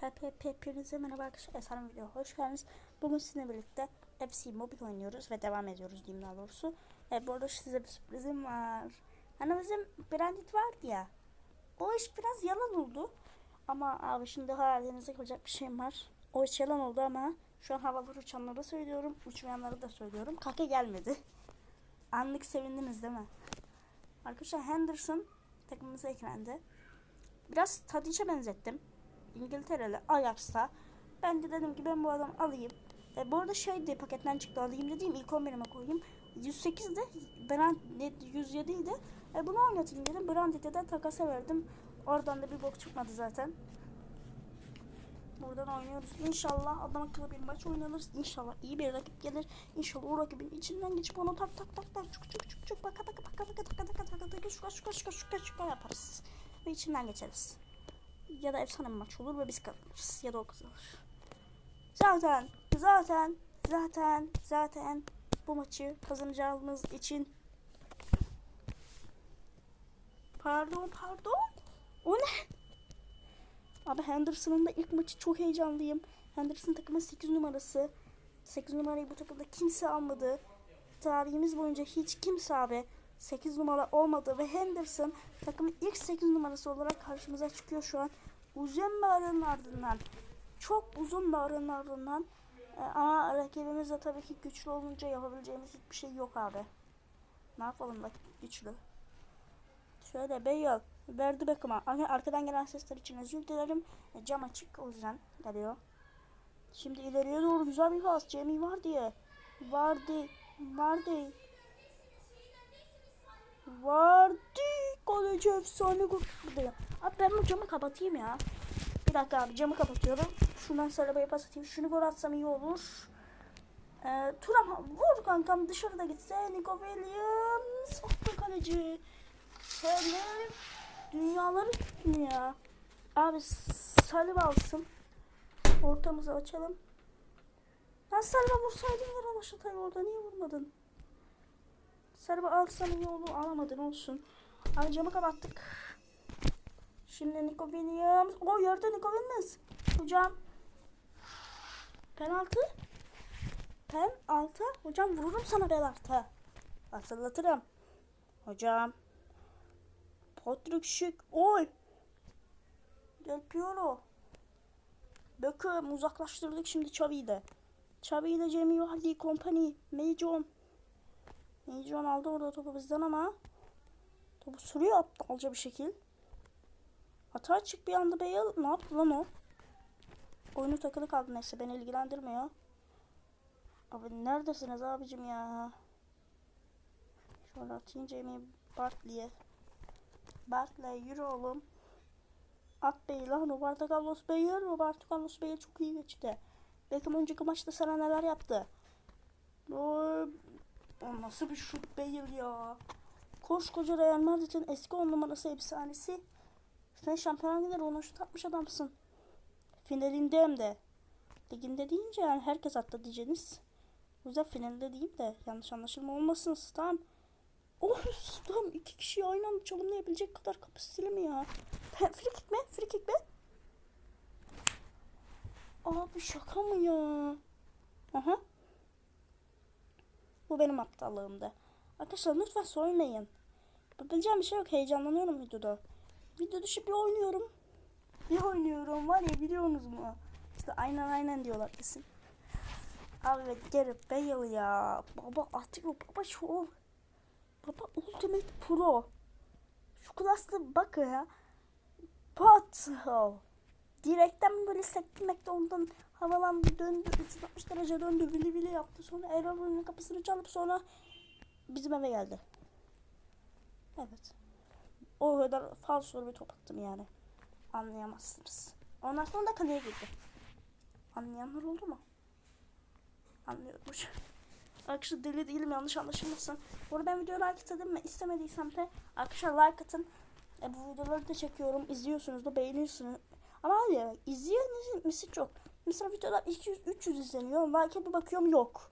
Hep hep hepinize merhaba arkadaşlar. Esen video hoş geldiniz. Bugün sizinle birlikte FC Mobile oynuyoruz ve devam ediyoruz diyeyim daha doğrusu. E, bu arada size bir sürprizim var. Hani bizim Brandit vardı ya. O iş biraz yalan oldu. Ama abi şimdi hayalinize kalacak bir şeyim var. O iş yalan oldu ama şu an havalar uçanları söylüyorum. Uçmayanları da söylüyorum. Kaka gelmedi. Anlık sevindiniz değil mi? Arkadaşlar Henderson takımımıza eklendi. Biraz Tadic'e benzettim. İngiltere'li Ajax'ta. Ben de dedim ki ben bu adamı alayım. E, bu arada şeydi paketten çıktı alayım dediğim ilk 11'ime koyayım. 108'de Brand 107 idi. E, bunu oynatayım dedim. Brandit'e de takasa verdim. Oradan da bir bok çıkmadı zaten. Buradan oynuyoruz. İnşallah adam akıllı bir maç oynanır. İnşallah iyi bir rakip gelir. İnşallah o rakibin içinden geçip onu tak tak tak tak çuk çuk çuk çuk baka baka baka baka baka baka baka baka şuka şuka şuka şuka şuka yaparız. Ve içinden geçeriz. Ya da efsane maç olur ve biz kazanırız. Ya da o kazanır. Zaten, zaten, zaten, zaten bu maçı kazanacağımız için Pardon, pardon. O ne? Abi Henderson'ın da ilk maçı çok heyecanlıyım. Henderson takımın 8 numarası. 8 numarayı bu takımda kimse almadı. Tarihimiz boyunca hiç kimse abi 8 numara olmadı ve Henderson takımın ilk 8 numarası olarak karşımıza çıkıyor şu an. Uzun bir aranın ardından. Çok uzun bir aranın ardından. Ee, ama rakibimiz de tabii ki güçlü olunca yapabileceğimiz hiçbir şey yok abi. Ne yapalım rakip güçlü. Şöyle Bale verdi Beckham'a. Ar- Arkadan gelen sesler için özür dilerim. E, cam açık o yüzden geliyor. Şimdi ileriye doğru güzel bir pas. Jamie var diye. Vardı. Vardı. Vardı. Kaleci efsane gol. Buradayım. Abi ben bu camı kapatayım ya. Bir dakika abi camı kapatıyorum. Şuradan Saraba'ya pas atayım. Şunu gol atsam iyi olur. Ee, Turam vur kankam dışarıda gitse. Nico Williams. Attı kaleci. Şöyle dünyaları ya. Abi Salih alsın. Ortamızı açalım. Ben Salih'e vursaydın yere başlatayım orada. Niye vurmadın? Salih'e alsan iyi olur. Alamadın olsun. Abi camı kapattık. Şimdi Nico Williams. O yerde Nico Williams. Hocam. Penaltı. Penaltı. Hocam vururum sana penaltı. Hatırlatırım. Hocam. Patrick Schick. Oy. Del Piero. Beckham uzaklaştırdık şimdi Xavi'yi de. Xavi ile Jamie Vardy Company. Majon. Majon aldı orada topu bizden ama topu sürüyor aptalca bir şekil. Hata çık bir anda Bale. Ne yaptı lan o? Oyunu takılı kaldı neyse beni ilgilendirmiyor. Abi neredesiniz abicim ya? Şöyle atayım Jamie Bartley'e. Bartley yürü oğlum. At Bey lan Roberto Carlos Bale. Roberto Carlos Bale çok iyi geçti. Beckham önceki maçta sana neler yaptı? O nasıl bir şut Bale ya. Koskoca Real Madrid'in eski on numarası efsanesi. Sen şampiyonlar gider ona şut atmış adamsın. Finalinde hem de. Liginde deyince yani herkes attı diyeceğiniz. O yüzden finalde diyeyim de yanlış anlaşılma olmasın. Tamam. Oh tam iki kişiyi aynı anda çalımlayabilecek kadar kapasiteli mi ya? Free kick mi? Free kick mi? Abi şaka mı ya? Aha. Bu benim aptallığımdı. Arkadaşlar lütfen sormayın. Yapabileceğim bir şey yok. Heyecanlanıyorum videoda. Video dışı bir oynuyorum. Bir oynuyorum var ya biliyorsunuz mu? İşte aynen aynen diyorlar kesin. Abi Gareth Bale ya. Baba atıyor. Baba şov. Baba Ultimate Pro. Şu klaslı bak ya. Pat. Direkten böyle sektirmekte ondan havalandı döndü. 360 derece döndü. Vili vili yaptı. Sonra Erol'un kapısını çalıp sonra bizim eve geldi. Evet. O kadar falso bir top attım yani. Anlayamazsınız. Ondan sonra da kaleye girdi. Anlayanlar oldu mu? Anlıyormuş. Arkadaşlar deli değilim yanlış anlaşılmasın. Bu arada ben videoya like istedim mi istemediysem de arkadaşlar like atın. E, bu videoları da çekiyorum. izliyorsunuz da beğeniyorsunuz. Ama hadi izleyeniniz çok. Mesela videolar 200-300 izleniyor. Like'a bir bakıyorum yok.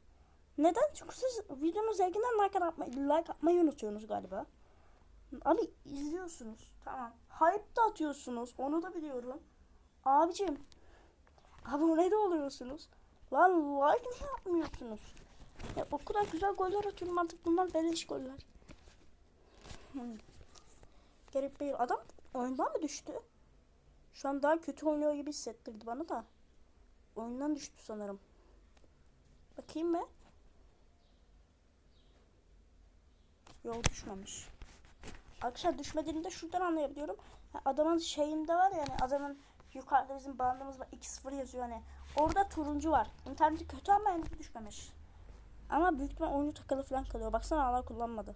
Neden? Çünkü siz videonun zevkinden like atmayı, like atmayı unutuyorsunuz galiba. Abi izliyorsunuz. Tamam. Hype da atıyorsunuz. Onu da biliyorum. Abicim Abone de oluyorsunuz. Lan like niye yapmıyorsunuz? Ya o kadar güzel goller atıyorum artık bunlar beleş goller. Hmm. Garip bir adam oyundan mı düştü? Şu an daha kötü oynuyor gibi hissettirdi bana da. Oyundan düştü sanırım. Bakayım mı? Yol düşmemiş. Arkadaşlar düşmediğini de şuradan anlayabiliyorum. Adamın şeyinde var yani adamın yukarıda bizim bandımız var 2-0 yazıyor hani. Orada turuncu var. İnterneti kötü ama henüz düşmemiş. Ama büyük ihtimal oyuncu takılı falan kalıyor. Baksana hala kullanmadı.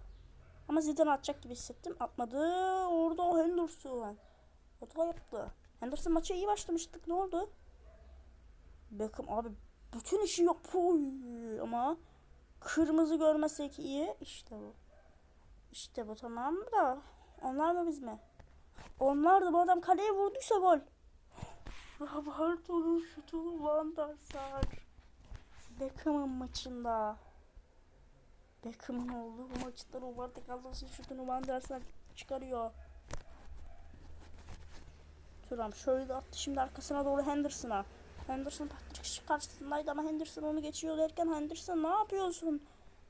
Ama Zidane atacak gibi hissettim. Atmadı. Orada o Henderson. Hata yaptı. Henderson maça iyi başlamıştık. Ne oldu? Beckham abi bütün işi yapıyor ama kırmızı görmesek iyi. İşte bu. İşte bu tamam da onlar mı biz mi? Onlar da bu adam kaleye vurduysa gol. Roberto'nun şutunu Van der Sar. Beckham'ın maçında. Beckham'ın olduğu bu maçta Roberto Carlos'un şutunu Van der Sar çıkarıyor. Turam şöyle attı şimdi arkasına doğru Henderson'a. Henderson Patrick karşısındaydı ama Henderson onu geçiyor derken Henderson ne yapıyorsun?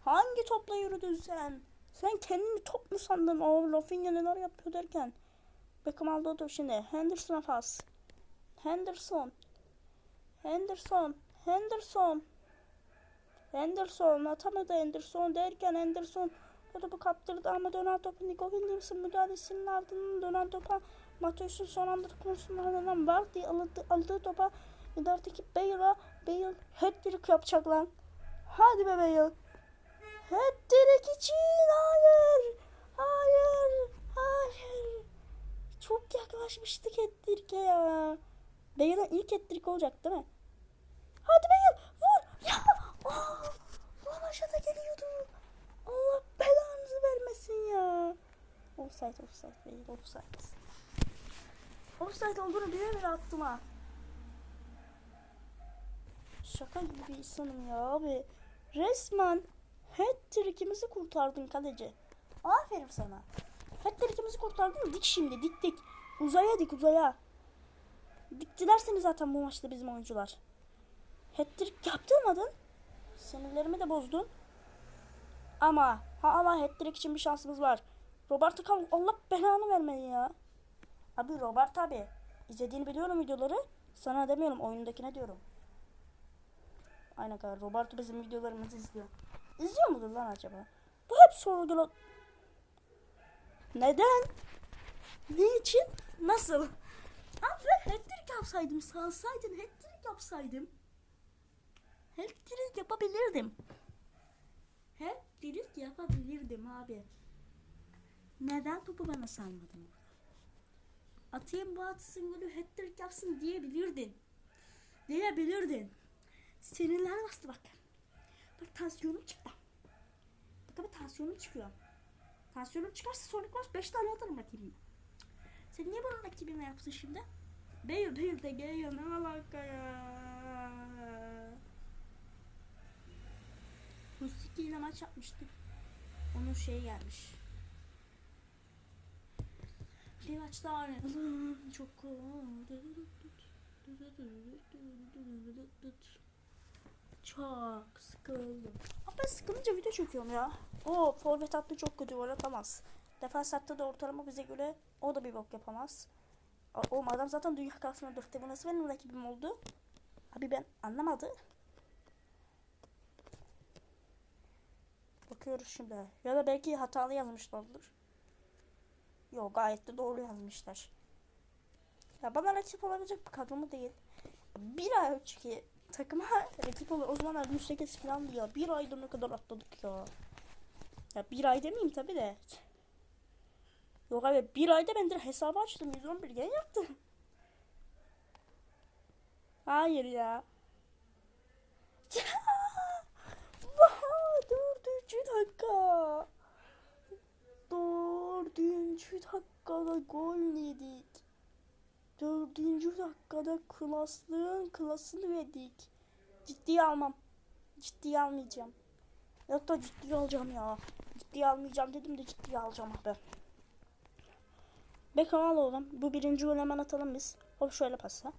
Hangi topla yürüdün sen? Sen kendini top mu sandın? O Rafinha neler yapıyor derken. Beckham aldı o şimdi. Henderson'a pas. Henderson. Henderson. Henderson. Henderson atamadı Henderson derken Henderson o topu kaptırdı ama dönen topu Nico Williams'ın müdahalesinin ardından dönen topa Mateus'un son anda dokunmasının ardından Vardy aldı, aldığı topa ilerideki Bale'a Bale hat-trick yapacak lan. Hadi be Bale. Hat-trick için hayır. Hayır. Hayır. Çok yaklaşmıştık hat-trick'e ya. Bale'ın ilk hat-trick olacak değil mi? Hadi Bale vur. Ya. Oh, lan aşağıda geliyordu. Allah belanızı vermesin ya. Offside offside Bale offside. Offside olduğunu bile bile attım ha. Şaka gibi bir insanım ya abi. Resmen hat-trick'imizi kurtardın kaleci. Aferin sana. Hat-trick'imizi kurtardın dik şimdi dik dik. Uzaya dik uzaya. Diktiler seni zaten bu maçta bizim oyuncular. Hat-trick yaptırmadın. Sinirlerimi de bozdun. Ama hala hat-trick için bir şansımız var. Roberto Carlos Allah belanı vermedi ya. Abi Robert abi izlediğini biliyorum videoları. Sana demiyorum oyundakine diyorum. Aynen kadar. Roberto bizim videolarımızı izliyor. İzliyor mudur lan acaba? Bu hep sorgula... Neden? Ne için? Nasıl? Abi ben hat-trick yapsaydım, salsaydın hat-trick yapsaydım. Hat-trick yapabilirdim. Hat-trick yapabilirdim abi. Neden topu bana salmadın? Atayım bu atsın golü hat-trick yapsın diyebilirdin. Diyebilirdin. Sinirler bastı bak. Bak tansiyonum çıktı. Bak abi tansiyonum çıkıyor. Tansiyonum çıkarsa sonraki maç 5 tane atarım rakibime. Sen niye bunun rakibine yaptın şimdi? Bale Bale de geliyor ne alaka ya. Husiki ile maç yapmıştık. Onun şeyi gelmiş. Bir. Çok çok sıkıldım. Ama sıkılınca video çekiyorum ya. O forvet hattı çok kötü gol atamaz. Defans hattı da ortalama bize göre o da bir bok yapamaz. O adam zaten dünya kalsına dörtte bu nasıl benim rakibim oldu? Abi ben anlamadı. Bakıyoruz şimdi. Ya da belki hatalı yazmışlardır. Yok gayet de doğru yazmışlar. Ya bana rakip olabilecek bir kadro mu değil. Bir ay önceki takıma rakip olur. O zamanlar 108 falan ya. Bir ayda ne kadar atladık ya. Ya bir ay demeyeyim tabi de. Yok abi bir ayda ben de hesabı açtım. 111 gen yaptım. Hayır ya. Dördüncü dakika. Dördüncü dakikada gol yedik. Dördüncü dakikada klaslığın klasını verdik. Ciddiye almam. Ciddiye almayacağım. Da ciddiye alacağım ya. Ciddiye almayacağım dedim de ciddiye alacağım abi. Beckham al oğlum. Bu birinci gol hemen atalım biz. Hop şöyle pasa.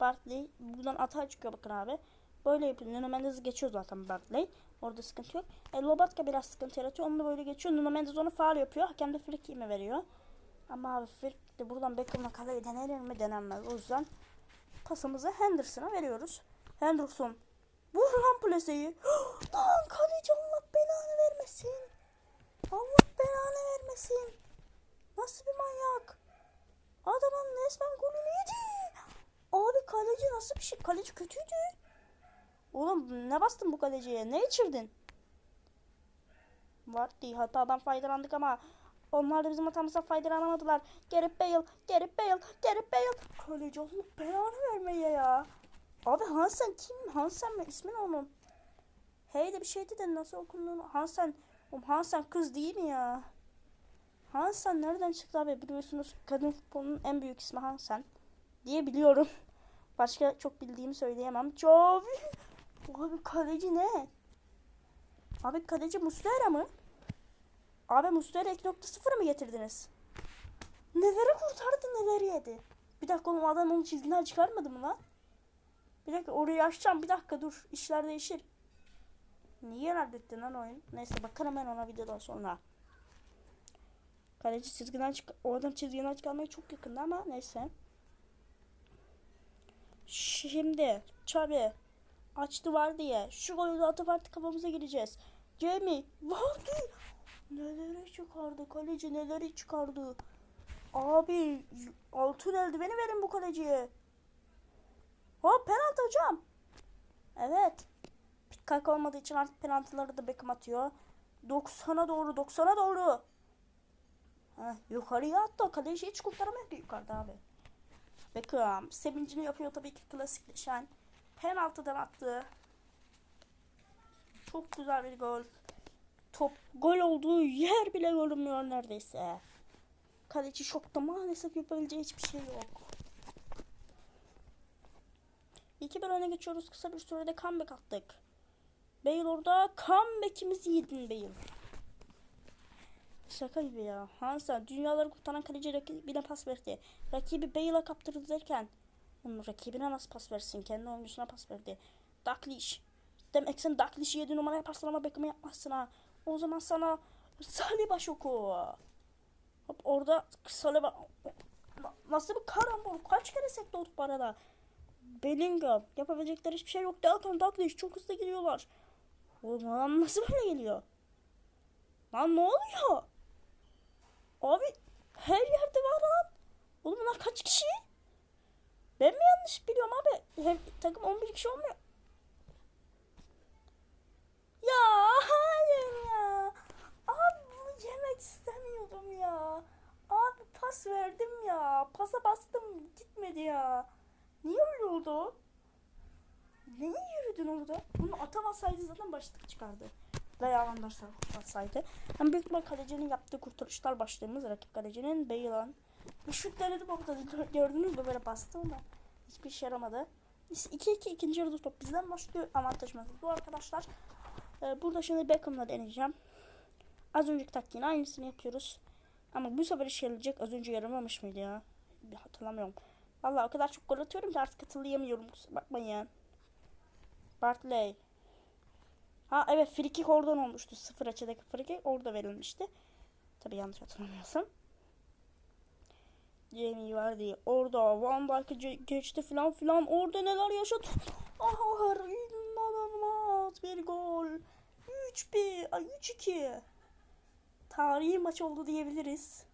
Bartley buradan atağa çıkıyor bakın abi. Böyle. Nuno Mendes geçiyor zaten Bartley. Orada sıkıntı yok. E, Lobatka biraz sıkıntı yaratıyor. Onu da böyle geçiyor. Nuno Mendes onu faal yapıyor. Hakem de free kick'i veriyor. Ama abi free de buradan Beckham'la kaleye denenir mi denenmez. O yüzden pasımızı Henderson'a veriyoruz. Henderson. Vur lan plaseyi. lan kaleci Allah belanı vermesin. Allah belanı vermesin. Nasıl bir manyak? Adamın resmen golünü yedi. Abi kaleci nasıl bir şey? Kaleci kötüydü. Oğlum ne bastın bu kaleciye? Ne içirdin? Var değil. Hatadan faydalandık ama onlar da bizim hatamızdan faydalanamadılar. Gareth Bale, Gareth Bale, Gareth Bale. Kaleci Allah belanı vermeye ya. Abi Hansen kim? Hansen mi? İsmi ne onun? Hey de bir şeydi de nasıl okunduğunu. Hansen. Oğlum Hansen kız değil mi ya? Hansen nereden çıktı abi? Biliyorsunuz kadın futbolunun en büyük ismi Hansen. Diye biliyorum. Başka çok bildiğimi söyleyemem. Çok. Abi kaleci ne? Abi kaleci Muslera mı? Abi Muslera 2.0 mı getirdiniz? Neleri kurtardı neleri yedi? Bir dakika oğlum adam onun çizginden çıkarmadı mı lan? Bir dakika orayı açacağım bir dakika dur işler değişir. Niye reddetti lan oyun? Neyse bakarım ben ona videodan sonra. Kaleci çizgiden çık o adam çizgiden çıkarmaya çok yakında ama neyse. Şimdi Çabi açtı var diye şu golü de atıp artık kafamıza gireceğiz. Jamie vardı. Neleri çıkardı kaleci neleri çıkardı. Abi altın eldiveni verin bu kaleciye. Hop penaltı hocam. Evet. Pikak olmadığı için artık penaltıları da Beckham atıyor. 90'a doğru 90'a doğru. Heh, yukarıya attı. Kaleci hiç kurtaramıyor ki yukarıda abi. Beckham sevincini yapıyor tabii ki klasikleşen. Penaltıdan attı. Çok güzel bir gol. Top gol olduğu yer bile görünmüyor neredeyse. Kaleci şokta maalesef yapabileceği hiçbir şey yok. 2-1 öne geçiyoruz. Kısa bir sürede comeback attık. Bale orada comeback'imizi yedin Bale. Şaka gibi ya. Hansa dünyaları kurtaran kaleci rakibine pas verdi. Rakibi Bale'a kaptırdı derken onun rakibine nasıl pas versin? Kendi oyuncusuna pas verdi. Dakliş. Demek sen Daklish'i 7 numara yaparsın ama Beckham'ı yapmazsın ha. O zaman sana Saliba şoku. Hop orada Saliba nasıl bir karambol? Kaç kere sekti o top arada? Bellingham. Yapabilecekleri hiçbir şey yok. Dalton Dalglish çok hızlı gidiyorlar. Oğlum adam nasıl böyle geliyor? Lan ne oluyor? Abi her yerde var lan. Oğlum bunlar kaç kişi? Ben mi yanlış biliyorum abi? Hem takım 11 kişi olmuyor. Ya hayır ya. Abi bunu yemek istemiyordum ya. Abi pas verdim ya. Pasa bastım gitmedi ya. Niye öyle oldu? Neye yürüdün orada? Bunu atamasaydı zaten başlık çıkardı. Veya avantajlar atsaydı. Hem büyük ihtimal kalecinin yaptığı kurtarışlar başladığımız rakip kalecinin Beylan. Şut denedim orada gördünüz mü böyle bastım ama hiçbir işe yaramadı. 2-2 ikinci yarıda top bizden başlıyor avantajımız bu arkadaşlar. Ee, burada şimdi Beckham'la deneyeceğim. Az önceki taktiğin aynısını yapıyoruz. Ama bu sefer işe yarayacak. Az önce yaramamış mıydı ya? Bir hatırlamıyorum. Vallahi o kadar çok gol atıyorum ki artık hatırlayamıyorum. Bakmayın. Bartley. Ha evet frikik oradan olmuştu. Sıfır açıdaki frikik orada verilmişti. Tabi yanlış hatırlamıyorsam. Jamie vardı. Orada Van Dijk'ı geçti falan filan. Orada neler yaşadı. Ah inanılmaz bir gol. 3-1. Ay 3-2. Tarihi maç oldu diyebiliriz.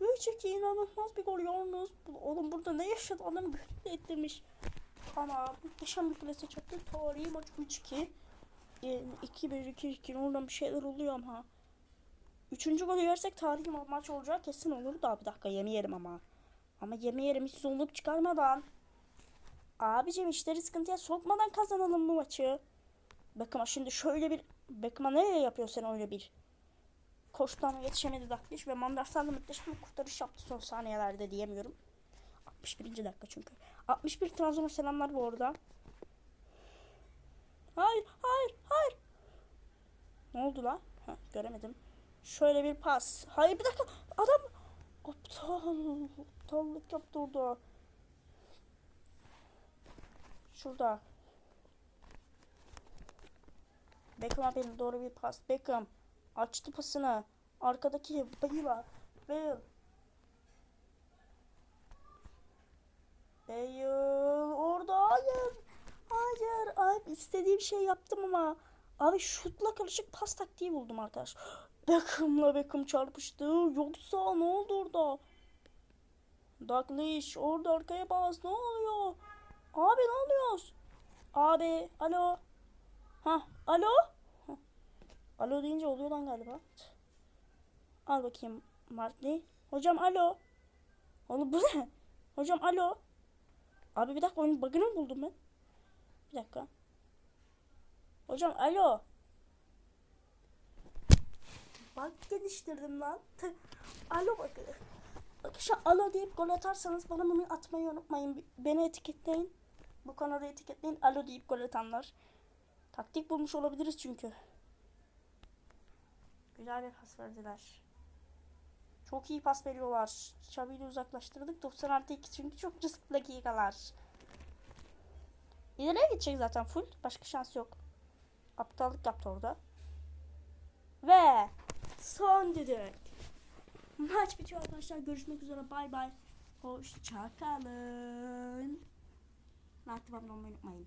3-2 inanılmaz bir gol yalnız. Oğlum burada ne yaşadı? Adam gönül ettirmiş. Ama muhteşem bir plase çaktı. Tarihi maç 3-2. 2-1-2-2 oradan bir şeyler oluyor ama. Üçüncü golü yersek tarihi ma- maç olacak kesin olur da bir dakika yemeyelim ama. Ama yemeyelim hiç zorluk çıkarmadan. Abicim işleri sıkıntıya sokmadan kazanalım bu maçı. Bakın şimdi şöyle bir Beckham'a nereye yapıyor sen öyle bir? Koştan yetişemedi Dakliş ve Mandarsal da muhteşem kurtarış yaptı son saniyelerde diyemiyorum. 61. dakika çünkü. 61 Trabzon'a selamlar bu arada. Hayır, hayır, hayır. Ne oldu lan? Ha, göremedim. Şöyle bir pas. Hayır bir dakika. Adam aptal. Aptallık yaptı orada. Şurada. Beckham abi doğru bir pas. Beckham açtı pasını. Arkadaki Bale'a. Bale. Bale orada hayır. Hayır. Abi istediğim şey yaptım ama. Abi şutla karışık pas taktiği buldum arkadaş. Beckham'la Beckham çarpıştı. Yoksa ne oldu orada? Douglas orada arkaya bas. Ne oluyor? Abi ne oluyor? Abi alo. Ha alo. Hah. Alo deyince oluyor lan galiba. Al bakayım Martley. Hocam alo. Oğlum bu ne? Hocam alo. Abi bir dakika oyunun bug'ını mı buldum ben? Bir dakika. Hocam alo. Bak geliştirdim lan. Alo bakın. Bak şu alo deyip gol atarsanız bana bunu atmayı unutmayın. Beni etiketleyin. Bu kanalı etiketleyin. Alo deyip gol atanlar. Taktik bulmuş olabiliriz çünkü. Güzel bir pas verdiler. Çok iyi pas veriyorlar. Xavi'yi de uzaklaştırdık. 90 artı 2 çünkü çok riskli dakikalar. İleriye gidecek zaten full. Başka şans yok. Aptallık yaptı orada. Ve son düdük. Maç bitiyor arkadaşlar. Görüşmek üzere. Bay bay. Hoşçakalın. Like, abone olmayı unutmayın.